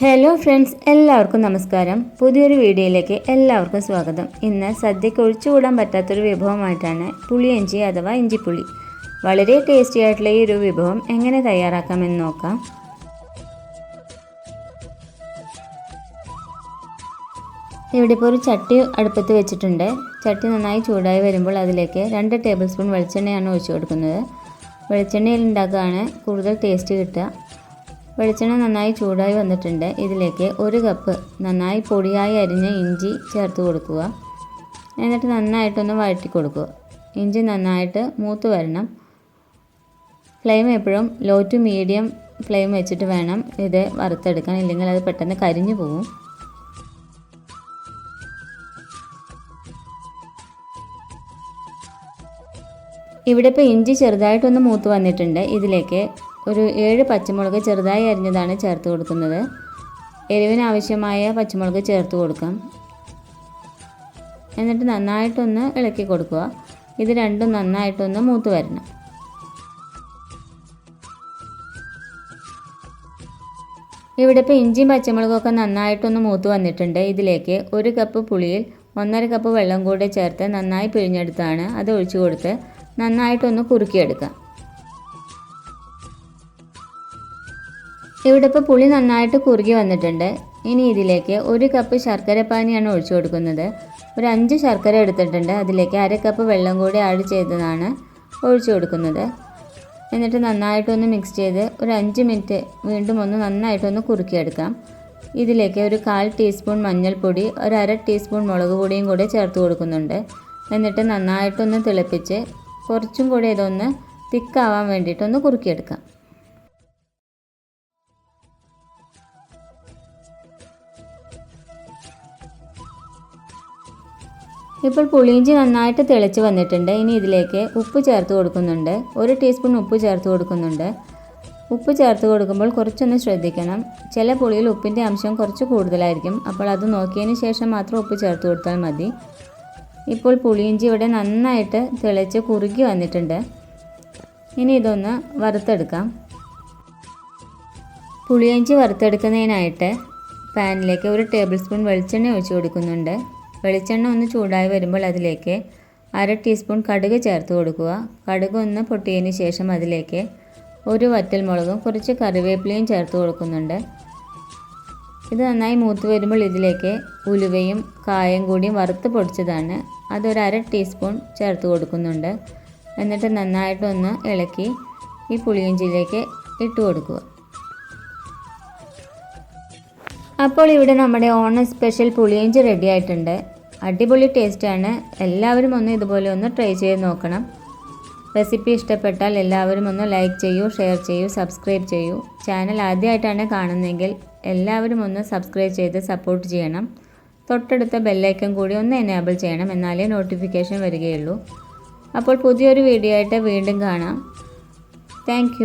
Hello friends എല്ലാവർക്കും നമസ്കാരം. പുതിയൊരു വീഡിയോയിലേക്ക് എല്ലാവർക്കും സ്വാഗതം. ഇന്ന് സദ്യക്ക് ഒഴിച്ചുകൂടാൻ പറ്റാത്തൊരു വിഭവമായിട്ടാണ് പുളിയഞ്ചി അഥവാ ഇഞ്ചിപ്പുളി. വളരെ ടേസ്റ്റി ആയിട്ടുള്ള ഈ ഒരു വിഭവം എങ്ങനെ തയ്യാറാക്കാമെന്ന് നോക്കാം. ഇവിടെ ഇപ്പോൾ ഒരു ചട്ടി അടുപ്പത്ത് വെച്ചിട്ടുണ്ട്. ചട്ടി നന്നായി ചൂടായി വരുമ്പോൾ അതിലേക്ക് രണ്ട് ടേബിൾ സ്പൂൺ വെളിച്ചെണ്ണയാണ് ഒഴിച്ചു കൊടുക്കുന്നത്. വെളിച്ചെണ്ണയിൽ ഉണ്ടാക്കുകയാണ് കൂടുതൽ ടേസ്റ്റ് കിട്ടുക. വെളിച്ചെണ്ണ നന്നായി ചൂടായി വന്നിട്ടുണ്ട്. ഇതിലേക്ക് ഒരു കപ്പ് നന്നായി പൊടിയായി അരിഞ്ഞ ഇഞ്ചി ചേർത്ത് കൊടുക്കുക. എന്നിട്ട് നന്നായിട്ടൊന്ന് വഴറ്റി കൊടുക്കുക. ഇഞ്ചി നന്നായിട്ട് മൂത്ത് വരണം. ഫ്ലെയിം എപ്പോഴും ലോ ടു മീഡിയം ഫ്ലെയിം വെച്ചിട്ട് വേണം ഇത് വറുത്തെടുക്കാൻ. ഇല്ലെങ്കിൽ അത് പെട്ടെന്ന് കരിഞ്ഞു പോകും ഇവിടെ ഇപ്പോൾ ഇഞ്ചി ചെറുതായിട്ടൊന്ന് മൂത്ത് വന്നിട്ടുണ്ട്. ഇതിലേക്ക് ഒരു ഏഴ് പച്ചമുളക് ചെറുതായി അരിഞ്ഞതാണ് ചേർത്ത് കൊടുക്കുന്നത്. എരിവിനാവശ്യമായ പച്ചമുളക് ചേർത്ത് കൊടുക്കാം. എന്നിട്ട് നന്നായിട്ടൊന്ന് ഇളക്കി കൊടുക്കുക. ഇത് രണ്ടും നന്നായിട്ടൊന്ന് മൂത്ത് വരണം. ഇവിടെ ഇപ്പോൾ ഇഞ്ചിയും പച്ചമുളകൊക്കെ നന്നായിട്ടൊന്ന് മൂത്ത് വന്നിട്ടുണ്ട്. ഇതിലേക്ക് ഒരു കപ്പ് പുളിയിൽ ഒന്നര കപ്പ് വെള്ളം കൂടെ ചേർത്ത് നന്നായി പിഴിഞ്ഞെടുത്താണ് അത് ഒഴിച്ചു കൊടുത്ത് നന്നായിട്ടൊന്ന് കുറുക്കിയെടുക്കാം. ഇവിടെ ഇപ്പോൾ പുളി നന്നായിട്ട് കുറുകി വന്നിട്ടുണ്ട്. ഇനി ഇതിലേക്ക് ഒരു കപ്പ് ശർക്കര പാനിയാണ് ഒഴിച്ചു കൊടുക്കുന്നത്. ഒരു അഞ്ച് ശർക്കര എടുത്തിട്ടുണ്ട്. അതിലേക്ക് അര കപ്പ് വെള്ളം കൂടി ആഡ് ചെയ്തതാണ് ഒഴിച്ചു കൊടുക്കുന്നത്. എന്നിട്ട് നന്നായിട്ടൊന്ന് മിക്സ് ചെയ്ത് ഒരു അഞ്ച് മിനിറ്റ് വീണ്ടും ഒന്ന് നന്നായിട്ടൊന്ന് കുറുക്കിയെടുക്കാം. ഇതിലേക്ക് ഒരു കാൽ ടീസ്പൂൺ മഞ്ഞൾപ്പൊടി ഒരു അര ടീസ്പൂൺ മുളക് പൊടിയും കൂടി ചേർത്ത് കൊടുക്കുന്നുണ്ട്. എന്നിട്ട് നന്നായിട്ടൊന്ന് തിളപ്പിച്ച് കുറച്ചും കൂടി ഇതൊന്ന് തിക്കാവാൻ വേണ്ടിയിട്ടൊന്ന് കുറുക്കിയെടുക്കാം. ഇപ്പോൾ പുളിയിഞ്ചി നന്നായിട്ട് തിളച്ച് വന്നിട്ടുണ്ട്. ഇനി ഇതിലേക്ക് ഉപ്പ് ചേർത്ത് കൊടുക്കുന്നുണ്ട്. ഒരു ടീസ്പൂൺ ഉപ്പ് ചേർത്ത് കൊടുക്കുന്നുണ്ട്. ഉപ്പ് ചേർത്ത് കൊടുക്കുമ്പോൾ കുറച്ചൊന്ന് ശ്രദ്ധിക്കണം. ചില പുളിയിൽ ഉപ്പിന്റെ അംശം കുറച്ച് കൂടുതലായിരിക്കും. അപ്പോൾ അത് നോക്കിയതിന് ശേഷം മാത്രം ഉപ്പ് ചേർത്ത് കൊടുത്താൽ മതി. ഇപ്പോൾ പുളിയിഞ്ചി ഇവിടെ നന്നായിട്ട് തിളച്ച് കുറുകി വന്നിട്ടുണ്ട്. ഇനി ഇതൊന്ന് വറുത്തെടുക്കാം. പുളിയിഞ്ചി വറുത്തെടുക്കുന്നതിനായിട്ട് പാനിലേക്ക് ഒരു ടേബിൾ സ്പൂൺ വെളിച്ചെണ്ണ ഒഴിച്ചു കൊടുക്കുന്നുണ്ട്. വെളിച്ചെണ്ണ ഒന്ന് ചൂടായി വരുമ്പോൾ അതിലേക്ക് അര ടീസ്പൂൺ കടുക് ചേർത്ത് കൊടുക്കുക. കടുക് ഒന്ന് പൊട്ടിയതിന് ശേഷം അതിലേക്ക് ഒരു വറ്റൽമുളകും കുറച്ച് കറിവേപ്പിലയും ചേർത്ത് കൊടുക്കുന്നുണ്ട്. ഇത് നന്നായി മൂത്ത് വരുമ്പോൾ ഇതിലേക്ക് ഉലുവയും കായം കൂടിയും വറുത്ത് പൊടിച്ചതാണ്. അതൊരു അര ടീസ്പൂൺ ചേർത്ത് കൊടുക്കുന്നുണ്ട്. എന്നിട്ട് നന്നായിട്ടൊന്ന് ഇളക്കി ഈ പുളിയിഞ്ചിയിലേക്ക് ഇട്ട് കൊടുക്കുക. അപ്പോൾ ഇവിടെ നമ്മുടെ ഓണം സ്പെഷ്യൽ പുളിയിഞ്ചി റെഡി ആയിട്ടുണ്ട്. അടിപൊളി ടേസ്റ്റാണ് എല്ലാവരും ഒന്ന് ഇതുപോലെ ഒന്ന് ട്രൈ ചെയ്ത് നോക്കണം. റെസിപ്പി ഇഷ്ടപ്പെട്ടാൽ എല്ലാവരും ഒന്ന് ലൈക്ക് ചെയ്യൂ ഷെയർ ചെയ്യൂ സബ്സ്ക്രൈബ് ചെയ്യൂ. ചാനൽ ആദ്യമായിട്ടാണ് കാണുന്നതെങ്കിൽ എല്ലാവരും ഒന്ന് സബ്സ്ക്രൈബ് ചെയ്ത് സപ്പോർട്ട് ചെയ്യണം. തൊട്ടടുത്ത ബെല്ലൈക്കൻ കൂടി ഒന്ന് എനേബിൾ ചെയ്യണം എന്നാലേ നോട്ടിഫിക്കേഷൻ വരികയുള്ളൂ. അപ്പോൾ പുതിയൊരു വീഡിയോ ആയിട്ട് വീണ്ടും കാണാം. താങ്ക്